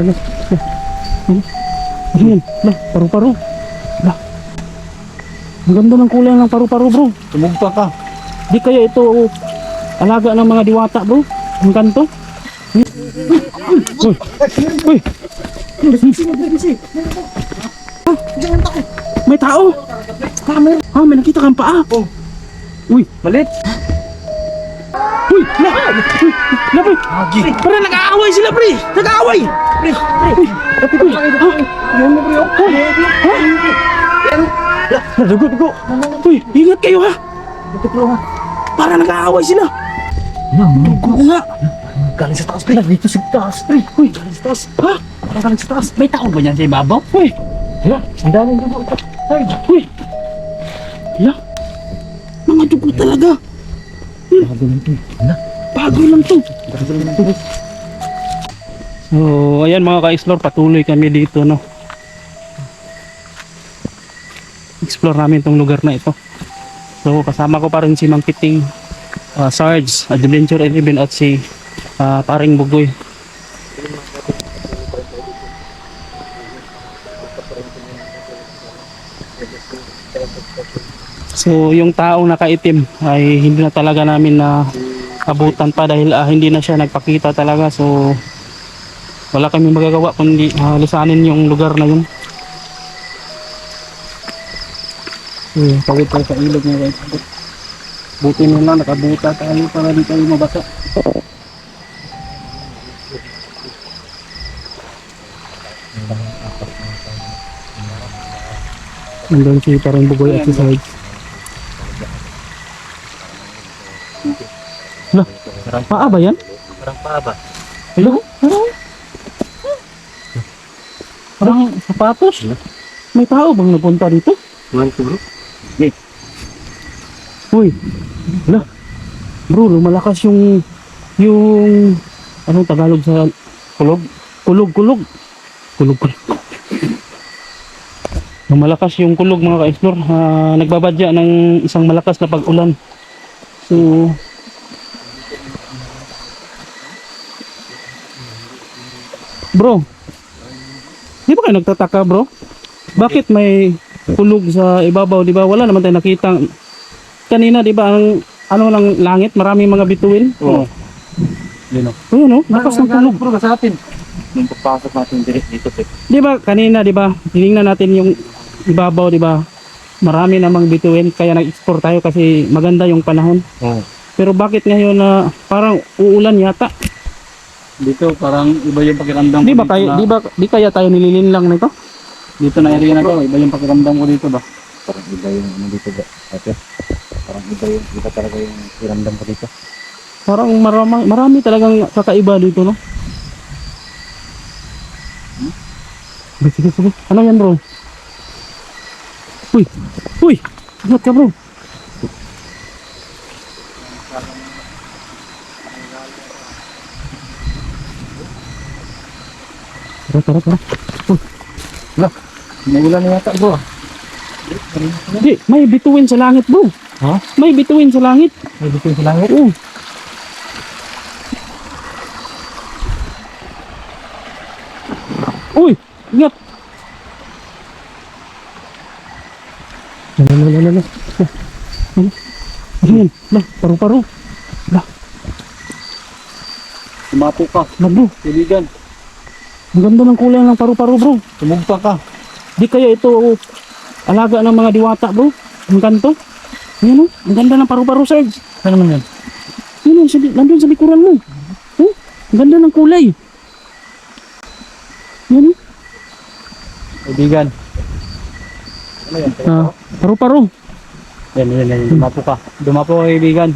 lala. Ano? Ano yan? La, paru-paro. La. Ang ganda ng kulay ng paru-paro bro. Tumugpa ka. Di kaya ito oh, alaga ng mga diwata bro? Ang kanto? Uy! Uy! Ah, May tao! Camera! Ah, may nakita kang paa! Oh. Uy! Malit. Uy! La! Uy! La, pre! Agi. Pre, nag-aaway sila, pre! Nag-aaway! Pre! Pre! Ate ko! Ha? Yan mo, bro. Ha? Yan. La, dugo, dugo. Uy! Ingat kayo ha! Dugo, bro. ha? Para nag-aaway sila! Yan, Dugo nga! Galing sa taas, pre. Dito sa taas, pre. Uy! Galing sa taas. Ha? Galing sa taas. May tao ba yan sa ibabaw? Uy! Hala, ang daming dugo. Ay, Uy! Ya! Mga dugo talaga! Bago lang to. Hala, Bago lang to! bago lang to. So, ayan mga ka-explore, patuloy kami dito, no? Explore namin tong lugar na ito. So, kasama ko pa rin si Mang Kiting, uh, Sarge, Adventure 11 at si ah, Paring Bugoy. So, yung taong nakaitim ay hindi na talaga namin na abutan pa dahil ah, hindi na siya nagpakita talaga. So, wala kami magagawa kundi uh, lisanin yung lugar na yun. Eh, pagod tayo sa ilog nga guys. Buti na lang, nakabuta tayo para di tayo mabasa. Nandun si parang bugoy at si Sarge. Lah, paa ba yan? Parang paaba. Hello? Parang... Parang sapatos. May tao bang napunta dito? Tuhan ko, bro. Uy. Hala. Bro, lumalakas yung yung anong Tagalog sa kulog? Kulog, kulog. Kulog, kulog. Lumalakas yung kulog mga ka-explore. Ah, nagbabadya ng isang malakas na pag-ulan. So, Bro, di ba kayo nagtataka bro? Bakit may kulog sa ibabaw, di ba? Wala naman tayo nakita. Kanina, di ba, ang ano ng langit, maraming mga bituin. Oo. Yun o. Oh, no? Lakas ng kulog. Bro, sa atin. Nung pagpasok natin direct dito, pre. Di ba, kanina, di ba, tinignan natin yung ibabaw, di ba? Marami namang bituin, kaya nag-export tayo kasi maganda yung panahon. Oo. Pero bakit ngayon na parang uulan yata? Dito parang iba yung pakiramdam Di ko ba kayo, na- di ba, di kaya tayo nililinlang nito? Dito na area na to, iba yung pakiramdam ko dito ba? Parang iba yung ano dito ba? Ate, parang iba yung, iba talaga yung pakiramdam ko dito. Parang marami, marami talagang kakaiba dito, no? Sige, sige, sige. Ano yan, bro? Uy! Uy! Ingat ka, bro. Tara, tara, tara. May ulan na yata bro. Hindi, may bituin sa langit, bro. Ha? May bituin sa langit. May dito sa langit. Oo. Uy! Ingat! Lala, lala, lala. Ano? Ano yan? Lah. Tumapo ka. Lah, bro. Kaibigan. Ang ganda ng kulay ng paru-paro, bro. Tumugpa ka. Di kaya ito oh, alaga ng mga diwata, bro. Ang kanto. Ayan, oh. Ang ganda ng paru-paro, Sarge. Ano naman yan? Yun, sa, nandun sa likuran mo. Oh, ang ganda ng kulay. Yan, oh. Kaibigan. Ano yan? Ah, paru-paro. Yan, yan, yan. Dumapo ka. Dumapo ka kaibigan.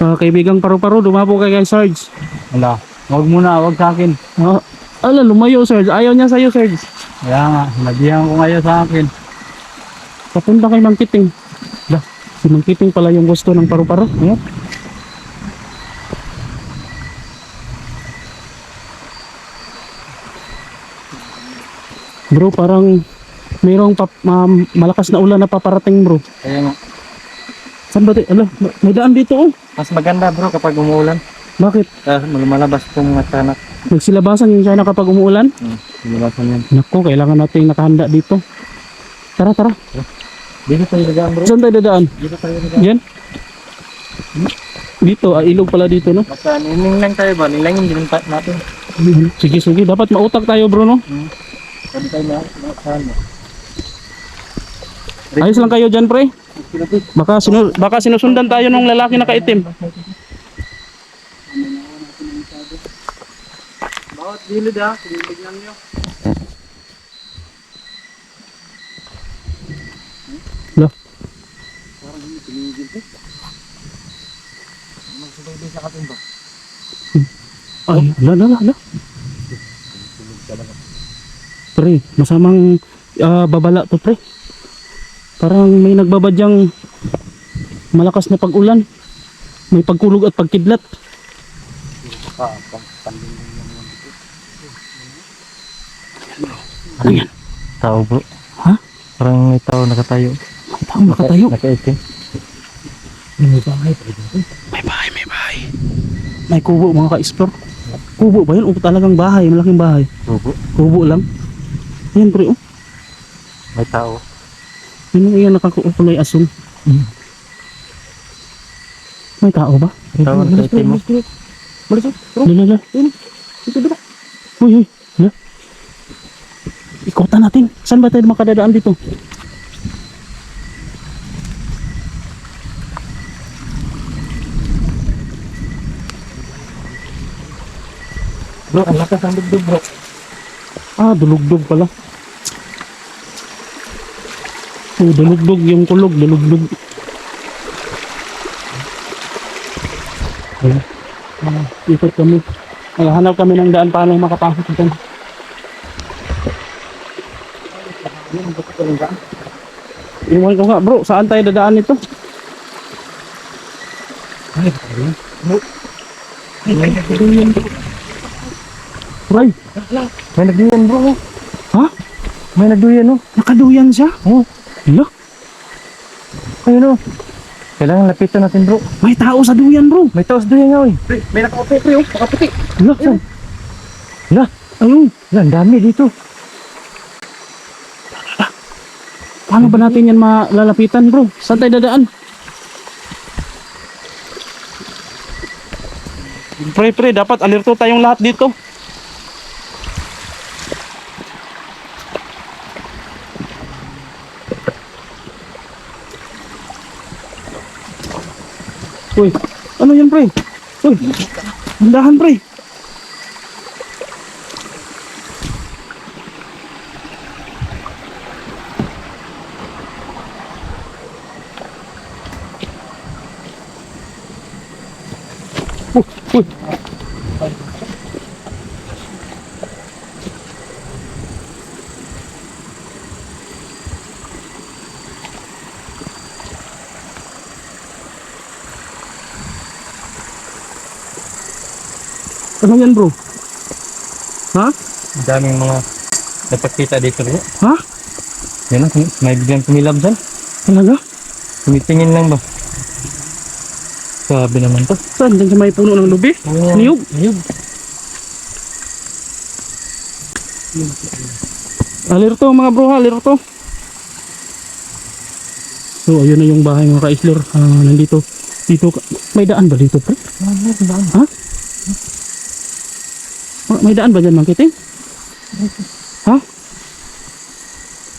Ah, kaibigang paru-paro, dumapo kay kay Sarge. Wala. Huwag muna, huwag sa akin. Ah, ala, lumayo, Sarge. Ayaw niya sa'yo, Sarge. Kaya nga, nabihan ko ngayon sa akin. Papunta kay Mang Kiting. Lah, si Mang Kiting pala yung gusto ng paru-paro. Ayan. Bro, parang mayroong pap- ma- malakas na ulan na paparating, bro. Kaya nga. Saan ba? di- Ala, may daan dito, oh. Mas maganda bro kapag umuulan. Bakit? Ah, lumalabas itong mga tanak. Nagsilabasan yung China kapag umuulan? Hmm, lumalabasan yan. Naku, kailangan nating nakahanda dito. Tara, tara. Dito tayo nagaan bro. Saan tayo dadaan? Dito tayo nagaan. Yan? Dito, ah, ilog pala dito, no? Basta nining lang tayo ba? Nilangin din natin. Sige, sige. Dapat mautak tayo, bro, no? Hmm. Pwede tayo na. Saan mo? Ayos lang kayo dyan, pre. Baka, sinu baka sinusundan tayo ng lalaki na kaitim. Bawat gilid ha. Tinitignan nyo. Lo. Parang hindi tinigil eh. Magsubay din sa katin ba? Ay, la, la, la, la. Pre, masamang ah, babala to, pre. Parang may nagbabadyang malakas na pag-ulan. May pagkulog at pagkidlat. Ano yan? Tao bro. Ha? Parang may tao nakatayo. May tao nakatayo. Nakaitim. May bahay. May bahay, may bahay. May kubo mga ka-explore. Kubo ba yun? O talagang bahay, malaking bahay. Rubo. Kubo lang. Yan pre, oh. May tao. Yun yung nakakulay asul. May tao ba? Tao nakaitim mo. Balis oh. Lala, lala. Ito, dito. Uy, uy. Lala. Ikutan natin. Saan ba tayo makadadaan dito? Bro, ang lakas ang dugdug bro. Ah, dulugdog pala. Oh, dulugdog yung kulog, dulugdog. Ayun. Ah, ikot kami. Naghahanap kami ng daan paano makapasok dyan. Iwan ko nga bro, saan tayo dadaan nito? Ay, bro. Ray, May nagduyan bro. ha? May nagduyan oh. Nakaduyan siya? Oh, Hala, ayun oh. Kailangan lapitan natin bro. may tao sa duyan bro. May taos duyan nga oy. May nakaputi pre oh. Nakaputi. Hala, saan? Hala. Ayun, Hala, ang dami dito. paano ba natin yan malalapitan bro? Saan tayo dadaan? Pre, pre, dapat alerto tayong lahat dito. Uy, ano yan pre? Uy, handahan pre. Uy, uy. Ano yan bro? Ha? Ang daming mga nagpakita dito bro. Ha? Yan oh, may biglang tumilab dyan. Talaga? Tumitingin lang ba? Sabi naman to. Saan? Diyan sa may puno ng lubi? Niyog? Niyog. Alerto mga bro, ha, alerto. So, ayun na yung bahay mga ka-islor. Ah, nandito. Dito, may daan ba dito, pre? Ha? Ma- May daan ba dyan, Mang Kiting? Ha?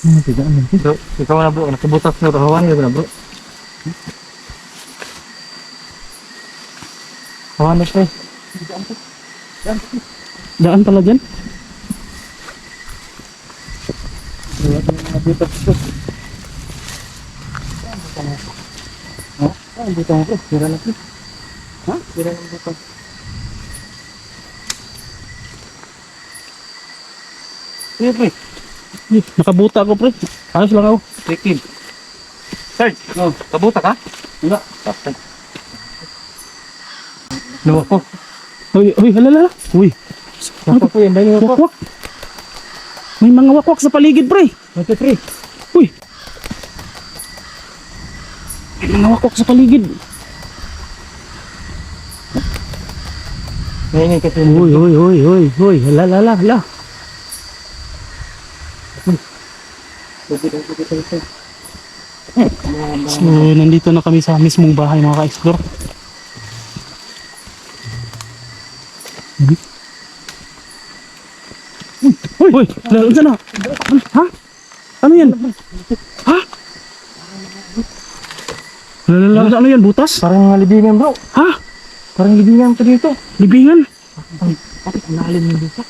Ano tidak ano? Bro, ikaw na bro, nakabutas na rahawan yun na bro. Hawan na pre. Daan pala dyan? Wala na nakabutas ito. Ha? Ah, buta mo pre. Sira na pre. Ha? Sira na buta. Sige pre. Nakabuta ako, pre. Ayos lang ako. Trikin. Sarge, oh, kabuta ka? Wala. Tapos. Luwa ko. Uy, uy, halala. Uy, Ano po yan? Dahil wakwak. May mga wakwak sa paligid, pre. Ito pre. Uy. May mga wakwak sa paligid. Ngayon kasi. Uy, uy, uy, uy, uy. Hala, hala, hala. So, nandito na kami sa mismong bahay mga ka-explore. Uy, uy, lalo na. Ha? Ano yan? Ha? Lalo, ano yan? Butas? Parang libingan bro. Ha? Parang libingan to dito. Libingan? Bakit ang lalim yung dito?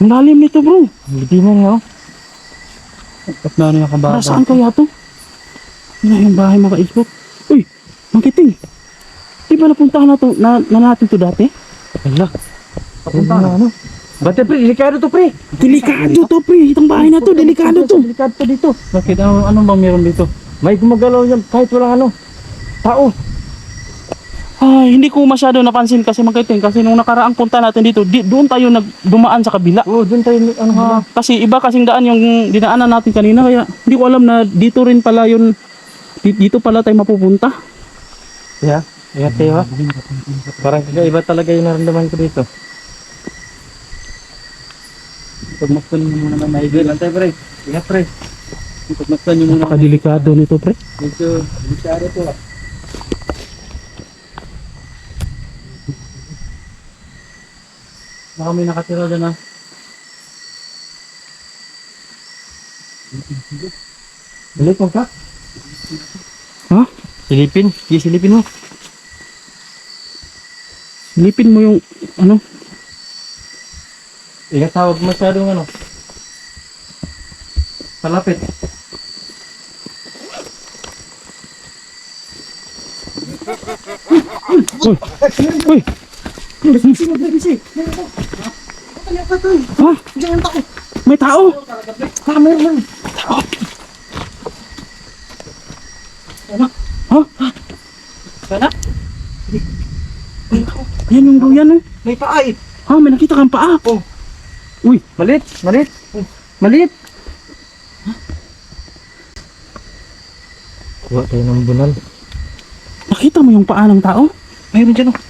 Ang lalim nito bro. Ang libingan nga oh. Ba't na yung kababa? Para saan kaya to? Ano yung bahay mga ka-explore? Uy, mangkiting. Di ba napuntahan na, to, na, na natin to dati? Wala. Papunta na ano. Bate pre, delikado to pre. Delikado to pre. Itong bahay na to, delikado to. Delikado to dito. Bakit? Ano, ano bang meron dito? May gumagalaw yan kahit walang ano. Tao. Ay, hindi ko masyado napansin kasi mangkiting. Kasi nung nakaraang punta natin dito, di, doon tayo nagdumaan sa kabila. Oo, doon tayo ano ha. Ah, kasi iba kasing daan yung dinaanan natin kanina kaya hindi ko alam na dito rin pala yun di- dito pala tayo mapupunta. Yeah. Ingat kayo ha. Parang kakaiba talaga yung naramdaman ko dito. Pagmasdan mo muna may maigil. Antay pre. Ingat pre. Pagmasdan nyo muna. Napakadelikado nito, pre. Medyo delikado to ah. Baka may nakatira dyan ah. Balik mo ka. Ha? Silipin. Sige, silipin mo. Silipin mo yung ano? Ingat ha, huwag masyadong ano. Palapit. Uy. Uy. Ha? May tao. Tama yan. Ha? Sana? Yan yung duyan oh. May paay. Ha, may nakita kang paa. Oh. Uy, Malit. Malit. Malit. Kuha tayo ng bunal. nakita mo yung paa ng tao? Mayroon dyan oh.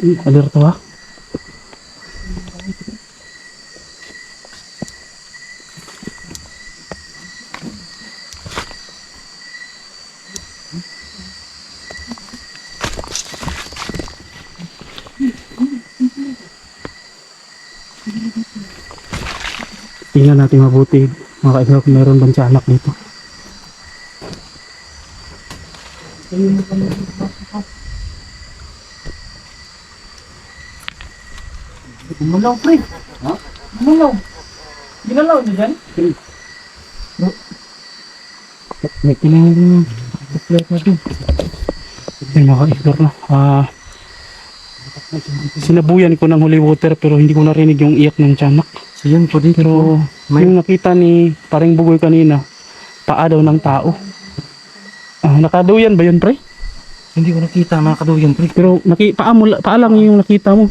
alerto ha? Tingnan natin mabuti mga kaibigan kung meron bang tiyanak dito. Gumalaw pre. Ha? Gumalaw. Ginalaw niyo dyan? May kailangan natin. Yung mga ka-explore na. Ah, sinabuyan ko ng holy water pero hindi ko narinig yung iyak ng tiyanak. So yun po dito. Pero May- yung nakita ni paring bugoy kanina, paa daw ng tao. Ah, nakaduyan ba yun pre? Hindi ko nakita mga kaduyan pre. Pero naki, paa, mo, paa lang yung nakita mo.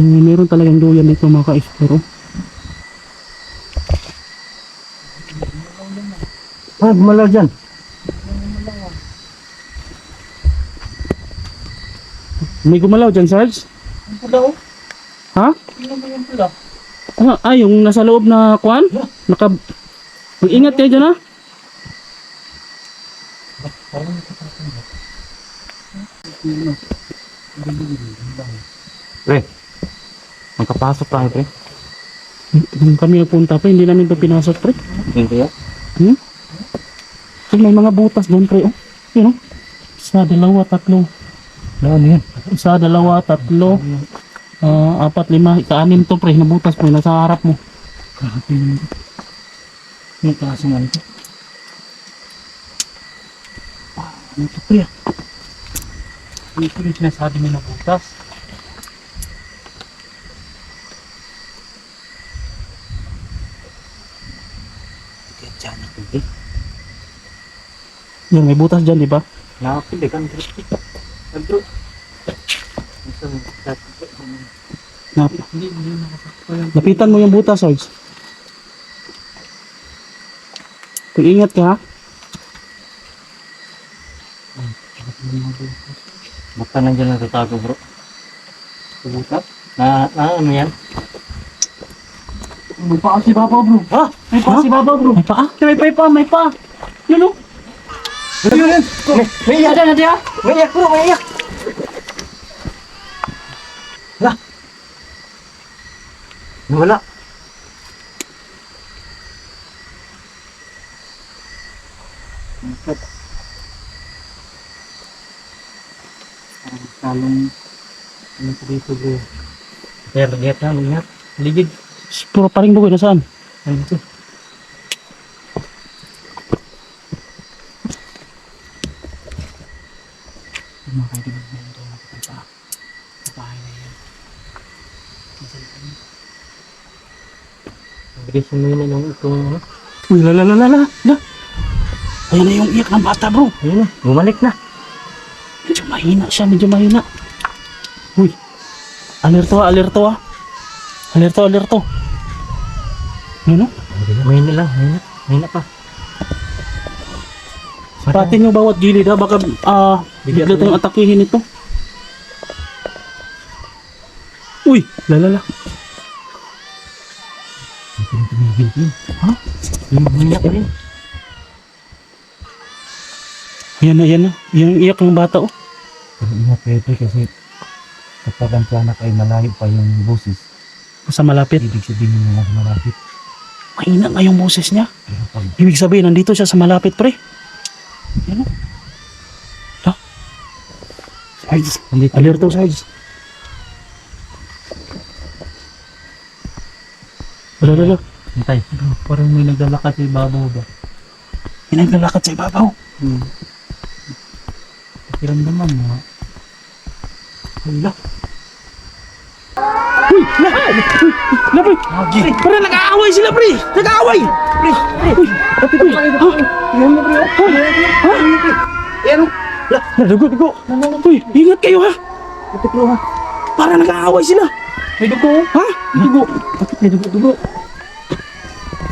So, meron talagang duyan dito mga ka-explore. oh. Ah, gumalaw dyan. May gumalaw dyan, Sarge? Ang pula oh. Ha? Tingnan mo yung pula. Ah, ah, yung nasa loob na kwan? Naka... Mag-ingat kayo dyan ha? Pre. Magkapasok tayo pre. Nung kami nagpunta pre, hindi namin ito pinasok pre. Hindi ya. Hmm? So, may mga butas doon pre. Oh. Yun oh. Isa, dalawa, tatlo. Ano yan? Isa, dalawa, tatlo. ah, apat, lima, ika-anim to pre. Nabutas pre, nasa harap mo. Grabe naman. Yung klase nga ito. Ano ito pre ah? Ito yung sinasabi mo na butas. Kaya dyan ako eh. Yan, may butas dyan, di ba? Nakapili kan bro. Ah, bro. Nap lapitan mo yung butas, Sarge. Pag-ingat ka, ha? Baka nandiyan natatago bro. Bubutas? Na, na ano yan? May paa si Baba bro. Ha? May paa si Baba bro. May paa? May paa, may paa, may paa. Yun o. Yun yun! May, iyak! Ada na dia. May iyak bro! May iyak! Wala! Nawala! Kalong. Ano ko dito bro. Pero lihat na, lihat. Ligid. Puro paring bugoy, nasaan? Ano ito? Mga kaibigan na ito nakikita sa bahay na yan. Mo yun yung itong ano. Uy, la la la la la. la. Ayan na yung iyak ng bata, bro. Ayun na! Bumalik na! Medyo mahina siya, medyo mahina. Uy. Alerto ah, alerto ah. Alerto, alerto. Ano? May na lang, may na. May na pa. Patin nyo bawat gilid ha, baka ah, bigla tayong atakihin ito. Uy, lalala. Tumigil din. Ha? Yung umiyak rin. Yan na, yan na. Yan ang iyak ng bata oh. Pero ingat kayo ito kasi kapag ang tiyanak ay malayo pa yung boses, Sa malapit. ibig sabihin nyo nasa malapit. Mahina nga yung boses niya. Ibig sabihin, nandito siya sa malapit, pre. Yan oh. Ha? Nandito, alerto, Sarge. Wala, wala, wala. hintay. Parang may naglalakad sa ibabaw ba? Yan ang lalakad sa ibabaw. Hmm. Pakiramdaman mo ha. Hala. La, pre! Pre, pre, nag-aaway sila, pre! Nag-aaway! Pre! Uy! Kapit, na, pre! Ha? Ha? Yan! Nadugo, dugo! Uy! Ingat kayo, ha? Bro ha. Para nag-aaway sila! May dugo. Ha? May dugo! Bakit may dugo, dugo?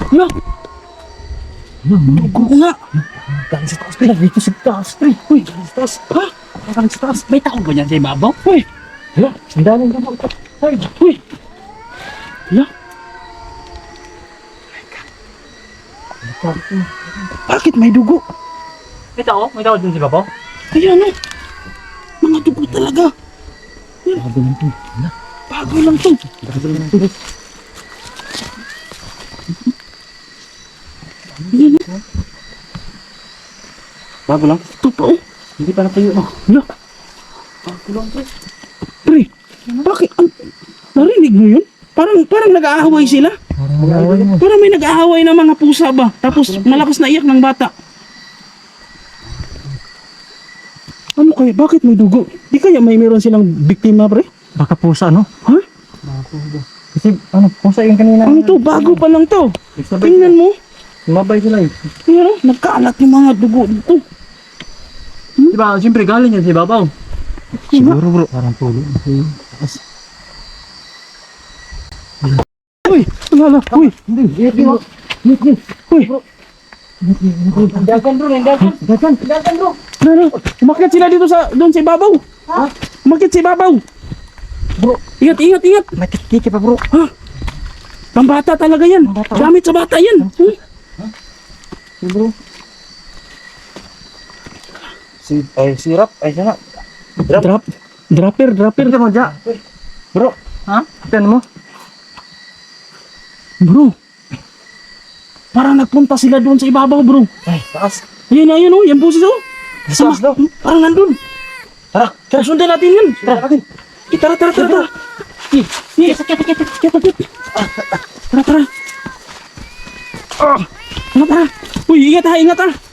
Mga Dugo nga! galing sa taas, pre. Dito sa taas, pre. Uy! Galing sa taas! Ha? Galing sa taas! May tao ba niyan sa ibabaw? Uy! Hala, ang daming gamot. Sarge! Uy! La! Bakit may dugo? May tao? May tao dun si Baba? Ayan oh. Mga dugo talaga. Sabi lang to. Hala, Bago lang to. sabi lang to. Ayan oh. Bago lang. Ito pa oh. Hindi pa natuyo. Oh. Hala. Bago lang, pre. Pre, bakit? Narinig mo yun? Parang, parang nag-aaway sila. Parang may nag-aaway ng mga pusa ba? Tapos malakas na iyak ng bata. Ano kaya? Bakit may dugo? Di kaya may meron silang biktima, pre? Baka pusa, no? Ha? Kasi, ano, pusa yung kanina. Ano to? Bago pa lang to. Tingnan mo. Sumabay sila eh. Ayan oh. Nagkaalat yung mga dugo dito. Diba, siyempre galing yan si Babaw. Siguro bro. Parang tulo. Kasi, Uy! Wala Uy! Hindi, hindi, hindi. Hindi, Uy! Dagan bro, dagan. Dagan, dagan bro. Ano, ano? Umakyat sila dito sa, doon sa ibabaw. Ha? Umakyat sa ibabaw. Bro. Ingat, ingat, ingat. May kiki pa bro. Pambata talaga yan. Pambata. Gamit sa bata yan. Hmm? Si bro. Si, ay, sirap. Ay, sana. Drop. Drop. Dropper, dropper. Pinta mo. Bro. Ha? Pinta mo. Bro. Parang nagpunta sila doon sa ibabaw, bro. Ay, taas. Ayan, ayan, oh. Yan boses, oh. Sa taas daw. Parang nandun. Tara. Tara, sundan natin yan. Tara natin. Eh, tara, tara, tara, tara. Eh, eh, sakit, sakit, sakit, sakit. Tara, tara. Ah, tara, tara. Uy, ingat ha, ingat ha.